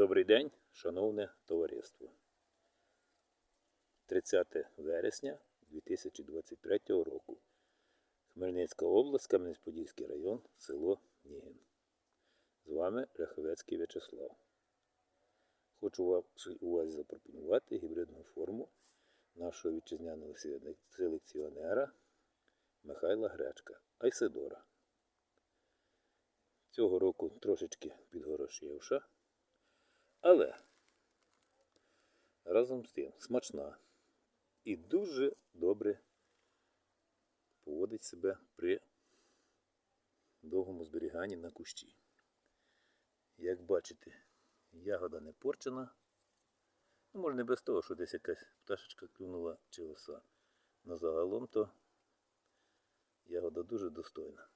Добрий день, шановне товариство. 30 вересня 2023 року. Хмельницька область, Кам'янець-Подільський район, село Нігін. З вами Ляховецький В'ячеслав. Хочу вашій увазі запропонувати гібридну форму нашого вітчизняного селекціонера Михайла Гречка Айседора. Цього року трошечки підгорошівша, але разом з тим смачна і дуже добре поводить себе при довгому зберіганні на кущі. Як бачите, ягода не порчена. Ну, може не без того, що десь якась пташечка клюнула чи оса. Но загалом то ягода дуже достойна.